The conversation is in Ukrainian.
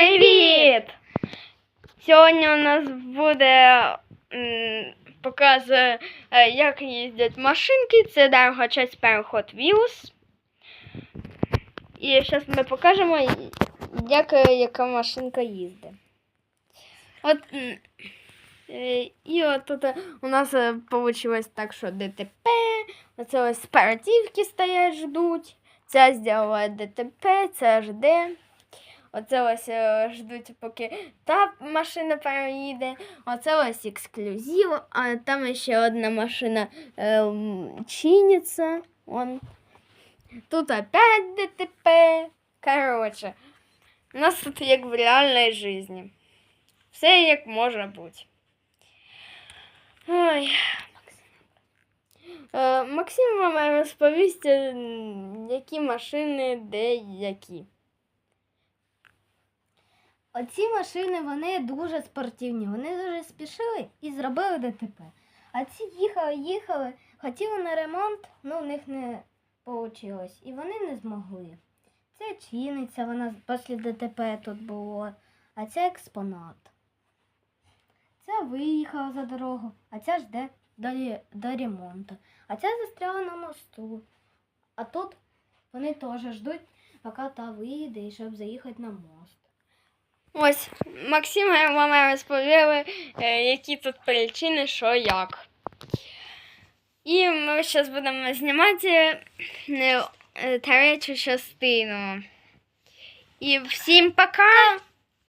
Привіт! Сьогодні у нас буде показує, е, як їздять машинки. Це дорога часть переход Вілс. І зараз ми покажемо, як е, яка машинка їздить. От, е, і от тут у нас вийшло так, що ДТП, оце ось сперативки стоять, ждуть. Ця зробила ДТП, це жд. Оце ось е, ждуть, поки та машина переїде. Оце ось ексклюзив, а там ще одна машина е, чиниться. Вон. Тут опять ДТП. Коротше, у нас тут як в реальній житті. Все як може бути. Ой. Е, Максим вам розповість, е, які машини, де які. Оці машини вони дуже спортивні, вони дуже спішили і зробили ДТП. А ці їхали, їхали, хотіли на ремонт, ну в них не вийшло. І вони не змогли. Це чиниться, вона після ДТП тут було, а це експонат. Ця виїхала за дорогу, а ця жде до, до ремонту. А ця застряла на мосту. А тут вони теж ждуть, поки та вийде, щоб заїхати на мост. Ось, Максим і мама розповіли, е, які тут причини, що як. І ми зараз будемо знімати е, е, третю частину. І всім пока!